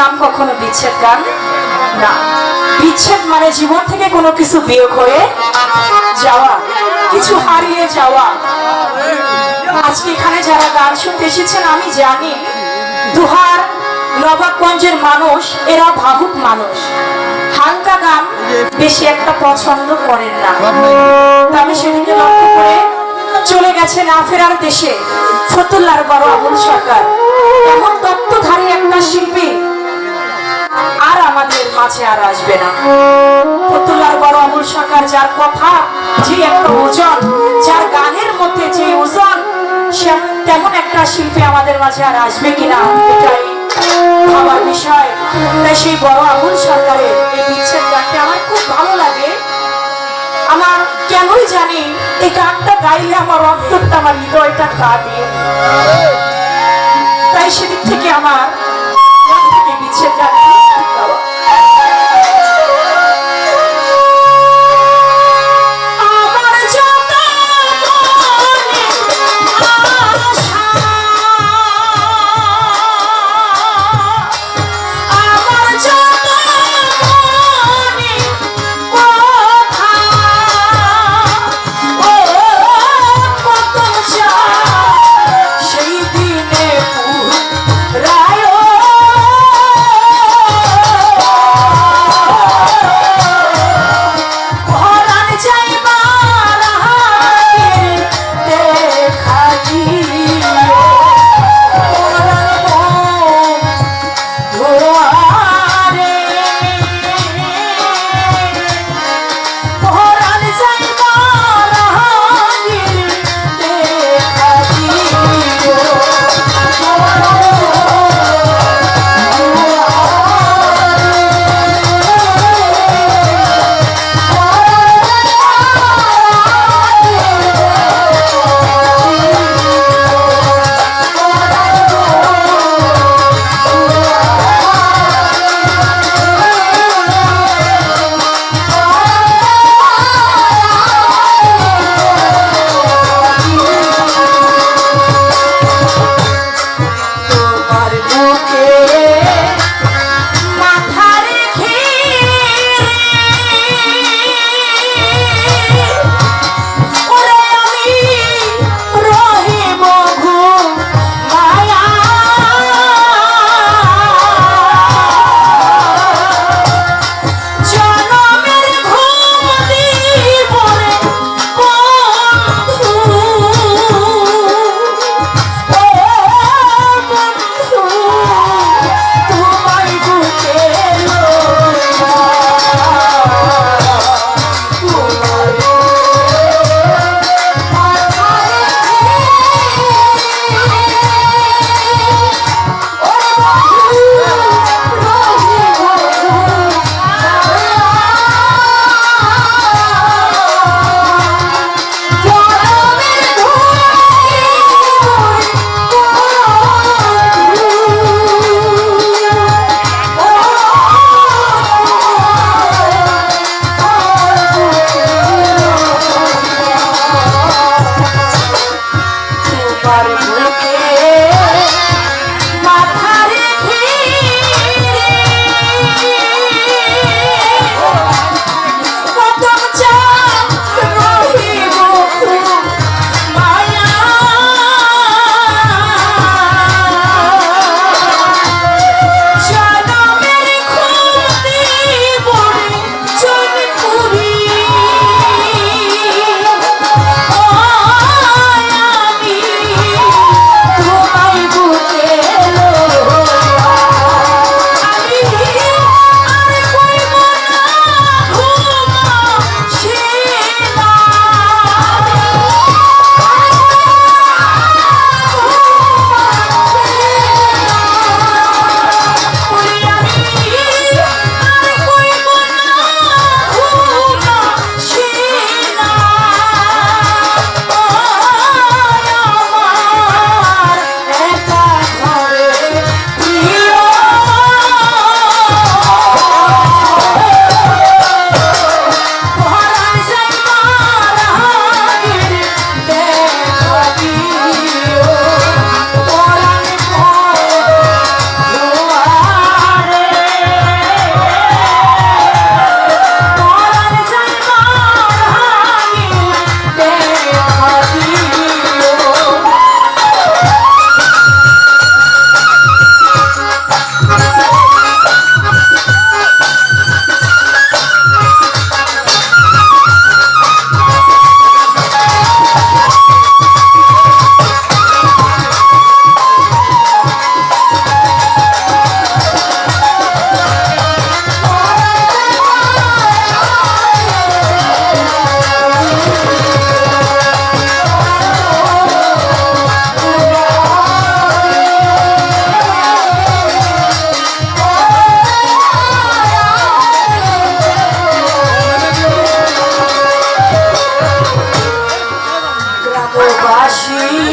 নাম কখনো বিচ্ছেদ গান? না। বিচ্ছেদ মানে জীবন থেকে কোনো কিছু বিয়োগ হয়ে যাওয়া, কিছু হারিয়ে যাওয়া। আজকে এখানে যারা গান শুনতে এসেছেন, আমি জানি দুহার নবাবগঞ্জের মানুষ, এরা ভাবুক মানুষ। হালকা গান বেশি একটা পছন্দ করেন না। তবে সেদিকে লক্ষ্য করে চলে গেছে না ফেরার দেশে ফতুল্লার বড় আবুল সরকার। এমন তত্ত্বধারী একটা শিল্পী আর আমাদের মাঝে আর আসবে না। ফতুল্লার বড় আবুল সরকার যার কথা, যে একটা ওজন, যার গানের মধ্যে যে ওজন, সে তেমন একটা শিল্পী আমাদের মাঝে আর আসবে কিনা, এটাই ভাবার বিষয়। তাই সেই বড় আবুল সরকারের এই বিচ্ছেদ গানটা। আমার খুব ভালো লাগে। আমার কেনই জানি এই গানটা গাইলে আমার অন্তরটা, আমার হৃদয়টা কাঁদে তাই সেদিক থেকে আমার বিচ্ছেদ গান She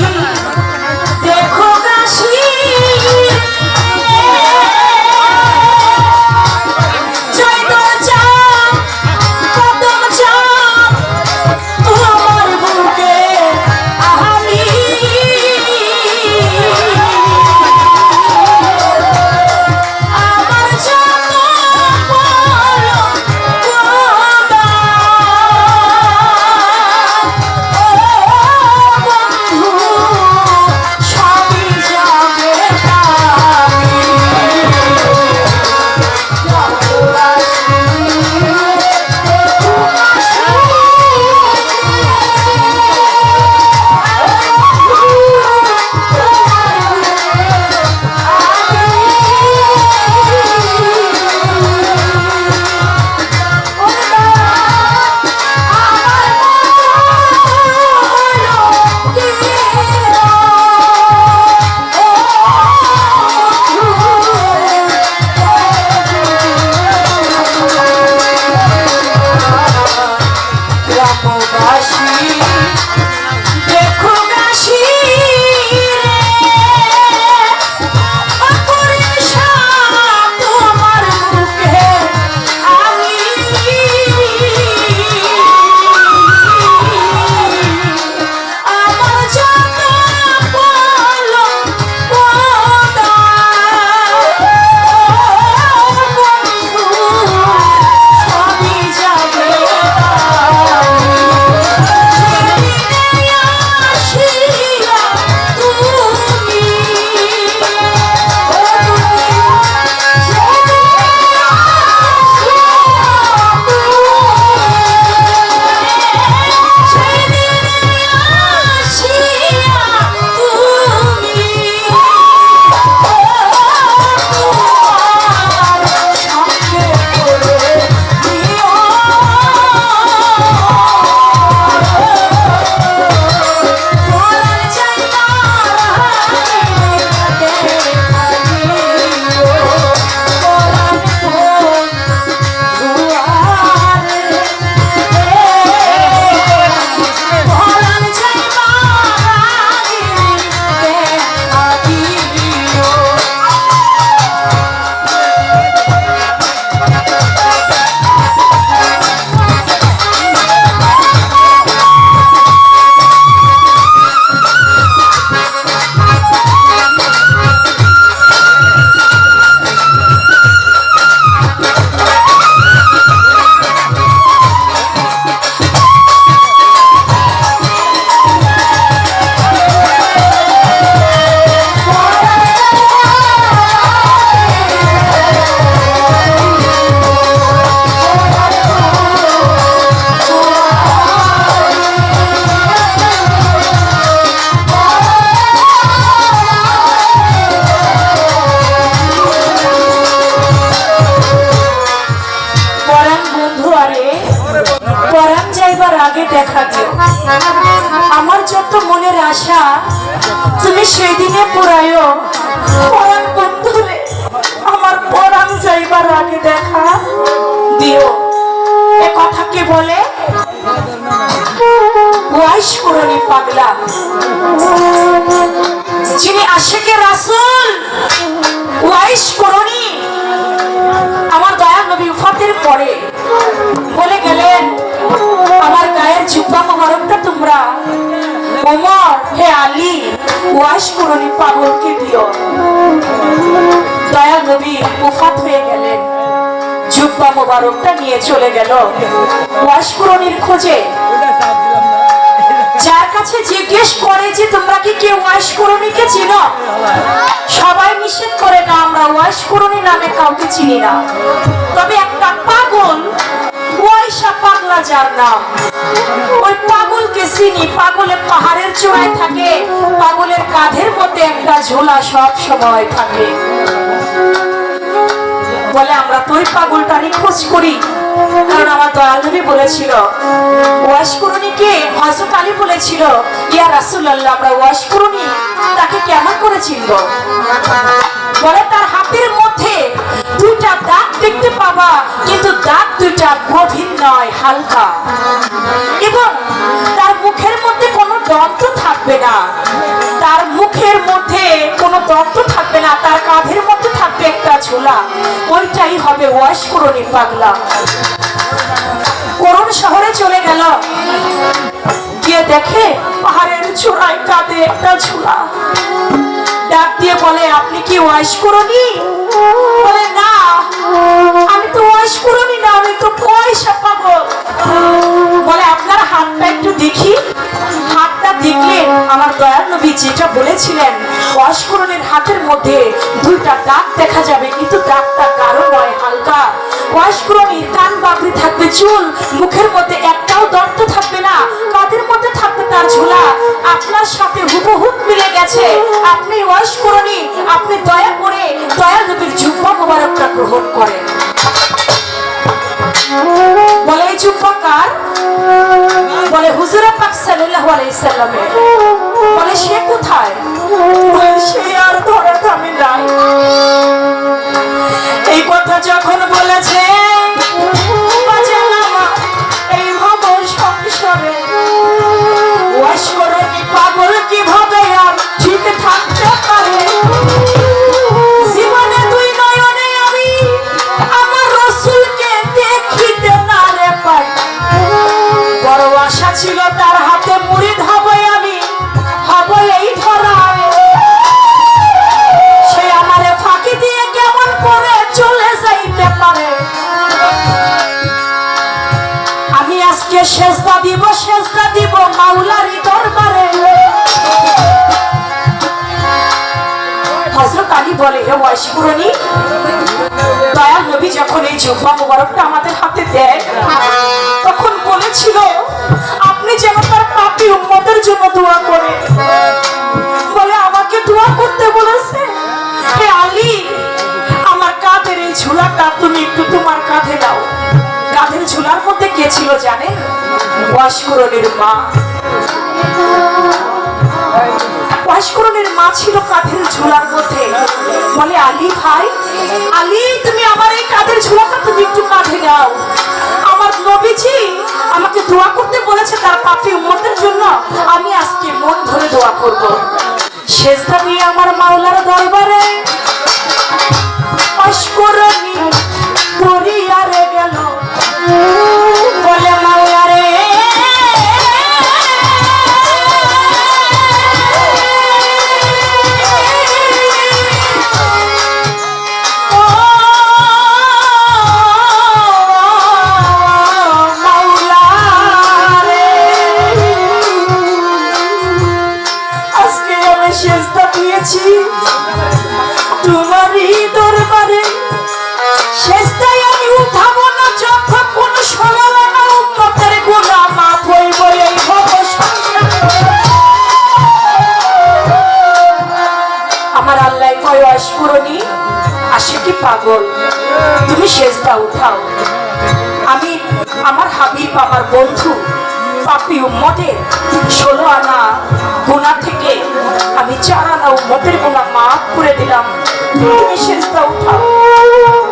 দেখা দিও আমার যত মনের আশা, তুমি সেই দিনে পরাণ বন্ধুরে আমার পরাণ যাইবার আগে দেখা দিও। এ কথা কে বলে? ওয়াইশ করনি পাগলা। যিনি আশেকে রাসুল ওয়াইশ করনি আমার দয়া নবী উফাতের পরে বলে গেলেন আমার গায়ের জুব্বা মোবারকটা তোমরা ওমর, হে আলী, ওয়াশ করনি পাগলকে দিও। দয়া নবী, উফাত হয়ে গেলেন। জুব্বা মোবারকটা নিয়ে চলে গেল। ওয়াশ খোঁজে। যার কাছে জিজ্ঞেস করে যে তোমরা কি কেউ ওয়াশ চিনো? সবাই নিষেধ করে না, আমরা ওয়াশ নামে কাউকে চিনি না। তবে একটা পাগল ওয়াইশা পাগলা যার নাম ওই পাগলকে চিনি, পাগলের পাহাড়ের চূড়ায় থাকে, পাগলের কাঁধের মধ্যে একটা ঝোলা সব সময় থাকে। বলে আমরা তো ওই পাগলটারই খোঁজ করি। কারণ আমার দয়াল বলেছিল, ওয়াশ করুনিকে হজরত আলী বলেছিল, ইয়া রাসূলুল্লাহ, আমরা ওয়াশ করুনি। তাকে কেমন করে চিনব? বলে, তার হাতের মধ্যে দুইটা দাঁত দেখতে পাবা, কিন্তু দাঁত দুইটা গভীর নয়, হালকা। এবং তার মুখের মধ্যে কোনো দন্ত থাকবে না। তার মুখের মধ্যে কোনো গর্ত থাকবে না, তার কাঁধের মধ্যে থাকবে একটা ঝোলা। ওইটাই হবে ওয়াশ করুনি পাগলা। করুণ শহরে চলে গেল। গিয়ে দেখে পাহাড়ের চূড়ায় কাঁধে একটা ঝোলা। ডাক দিয়ে বলে, আপনি কি ওয়াশ করনি বলে, না, আমি তো ওয়াশ করনি না, আমি তো পয়সা পাবো বলে, আপনার হাতটা একটু দেখি। হাতটা দেখলে আমার দয়াল নবী যেটা বলেছিলেন ওয়াশকরণের হাতের মধ্যে দুইটা দাগ দেখা যাবে, কিন্তু দাগটা কারও নয়, হালকা। ওয়াশকরণীর কান বাবরি থাকবে, চুল, মুখের মধ্যে একটাও দন্ত থাকবে না কাদের মধ্যে থাকবে তার ঝোলা আপনার সাথে হুবহুব মিলে গেছে। আপনি ওয়াশ করনি আপনি দয়া করে দয়া নবীর জুব্বা মোবারকটা গ্রহণ করেন। বলে, এই জুব্বা কার? বলে, হুজুরা পাক সাল্লাল্লাহু আলাইহি সাল্লামের। বলে, সে কোথায়? সে আপনি যেন তার পাপি উম্মতের জন্য দোয়া করেন বলে আমাকে দোয়া করতে বলেছে, হে আলী, আমার কাঁধের এই ঝুলাটা তুমি একটু তোমার কাঁধে দাও কাঁধের ঝুলার মধ্যে কে ছিল ওয়াশকুরনের মা। ওয়াশকুরনের মা ছিল কাঁধের ঝুলার মধ্যে। বলে, আলী ভাই, আলী, তুমি আমার এই কাঁধের ঝুলাটা তুমি একটু কাঁধে দাও নবীজি আমাকে দোয়া করতে বলেছে, তার পাপি উম্মতের জন্য আমি আজকে মন ধরে দোয়া করব। শেষ দিয়ে আমার মাওলার দরবারে অস্করণী পরিয়ারে গেল। পাগল। তুমি শেষটা উঠাও। আমি আমার হাবিব, আমার বন্ধু, পাপি উম্মতের ষোলো আনা গুণা থেকে আমি চার আনা উম্মতের গুণা মাফ করে দিলাম। তুমি শেষটা উঠাও।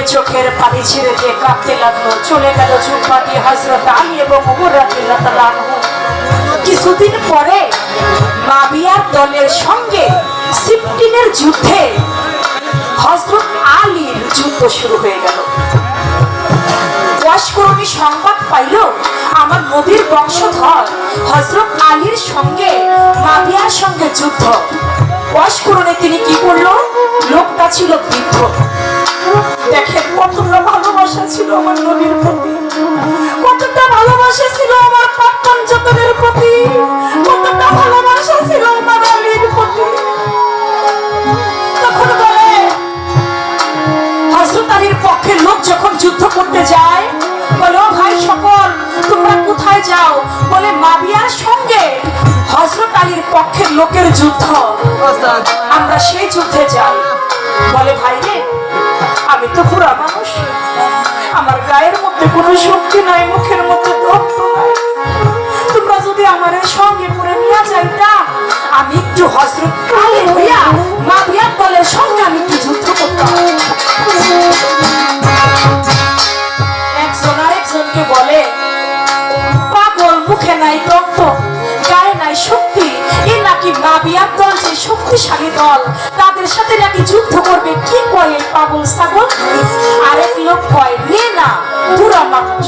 এটা চোখের পানি ছেড়ে দিয়ে কাঁপতে লাগল। চলে গেল দিয়ে হজরত আলী এবং উমর তাআলা কিছুদিন পরে মাবিয়ার দলের সঙ্গে সিফটিনের যুদ্ধে হজরত আলীর যুদ্ধ শুরু হয়ে গেল। সংবাদ পাইল, আমার নবীর বংশধর হজরত আলীর সঙ্গে মাবিয়ার সঙ্গে যুদ্ধ। অস্করণে তিনি কি করল? লোকটা ছিল বৃদ্ধ। দেখেন কতটা ভালোবাসা ছিল আমার নবীর প্রতি। কতটা ভালোবাসা ছিল আমার প্রাক্তন যতনের হজরত আলীর পক্ষের লোকের যুদ্ধ। আমরা সেই যুদ্ধে যাই। বলে ভাই রে আমি তো পুরা মানুষ। আমার গায়ের মধ্যে কোনো শক্তি নাই মুখের মধ্যে রক্ত নাই। তোমরা যদি আমার সঙ্গে করে নিয়ে যাইতা আমি একটু হজরত আলী হইয়া মাবিয়ার দলের সঙ্গে আমি একটু যুদ্ধ করতাম। শক্তিশালী দল। তাদের সাথে নাকি যুদ্ধ করবে কি কয় এই পাগল ছাগল? আরেক লোক কয়, নে না, বুড়া মানুষ।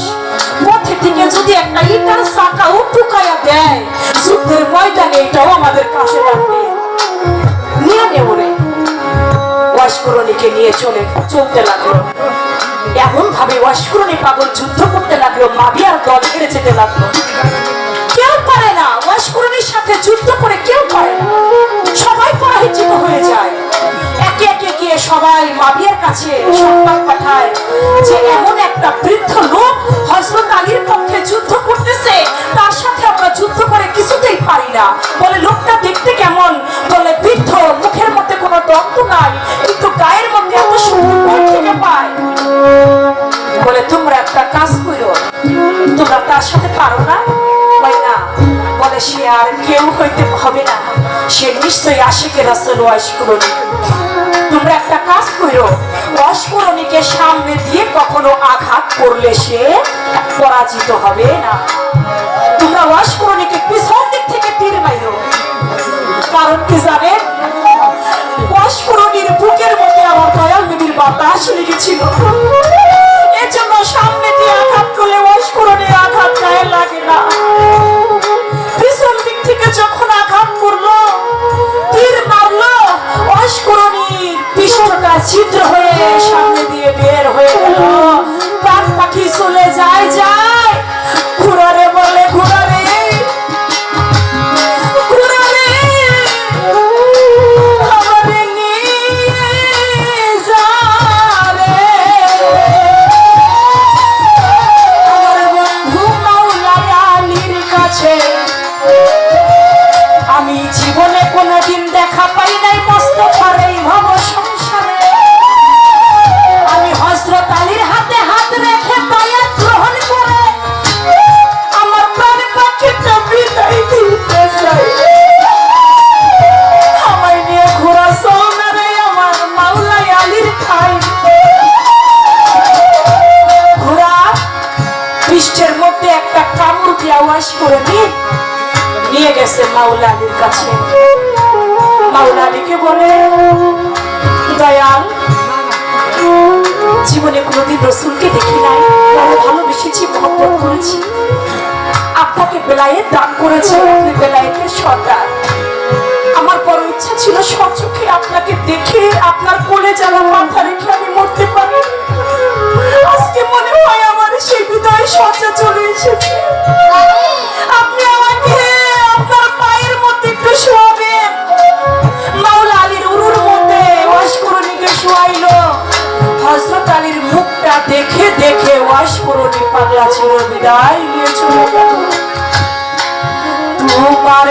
পথে থেকে যদি একটা ইটার চাকাও টুকাইয়া দেয়, যুদ্ধের ময়দানে এটাও আমাদের কাছে রাখবে নিয়ে নে ওরে। ওয়াশকরণীকে নিয়ে চলে, চলতে লাগল। এমন ভাবে ওয়াশকরণী পাগল যুদ্ধ করতে লাগল, মাবিয়ার দল হেরে যেতে লাগল। কেউ পারে না ওয়াশকরণীর সাথে যুদ্ধ করে কেউ পারে না। সবাই হয়ে যায়। একে একে গিয়ে সবাই মাবিয়ার কাছে সংবাদ পাঠায় যে এমন একটা বৃদ্ধ লোক হজরত আলীর পক্ষে যুদ্ধ করতেছে। তার সাথে আমরা যুদ্ধ করে কিছুতেই পারি না। বলে, লোকটা দেখতে কেমন? বলে, বৃদ্ধ, মুখের মধ্যে কোনো রক্ত নাই, কিন্তু গায়ের মধ্যে এত সুন্দর থেকে পায়। বলে, তোমরা একটা কাজ করো, তোমরা তার সাথে পারো না? না। বলে, সে আর কেউ হইতে হবে না। সে নিশ্চয়ই আশিকে রাসেল ওয়াশকুরনি তোমরা একটা কাজ করো ওয়াশকুরনিকে সামনে দিয়ে কখনো আঘাত করলে সে পরাজিত হবে না। তোমরা ওয়াশকুরনিকে পিছন দিক থেকে তীর মাইরো। কারণ কি জানেন? ওয়াশকুরনির বুকের মধ্যে আমার দয়াল নবীর বাতাস লেগেছিল। এর জন্য সামনে দিয়ে আঘাত করলে ওয়াশকুরনির আঘাত গায়ে লাগে না। পিছন দিক থেকে যখন অস্করণীর পিছনটা ছিদ্র হয়ে সামনে দিয়ে বের হয়ে গেল। পাখি চলে যায় যায়। দিয়া করে নিয়ে নিয়ে গেছে মাওলা আলীর কাছে। মাওলা আলীকে বলে, দয়াল, জীবনে কোনোদিন রসুলকে দেখি নাই। ভালোবেসেছি, মহব্বত করেছি। আপনাকে বেলায়েত দান করেছে, আপনি বেলায়েতের সর্দার। আমার বড় ইচ্ছা ছিল সচোখে আপনাকে দেখে, আপনার কোলে যেন মাথা রেখে আমি মরতে পারি। আজকে মনে হয় আমার সেই হৃদয় সজ্জা চলে এসেছে। আপনি আমাকে আপনার আলীর মুখটা দেখে দেখে ওয়াশকরণী পাগলা ছিল বিদায় নিয়ে চলে গেল। তোমার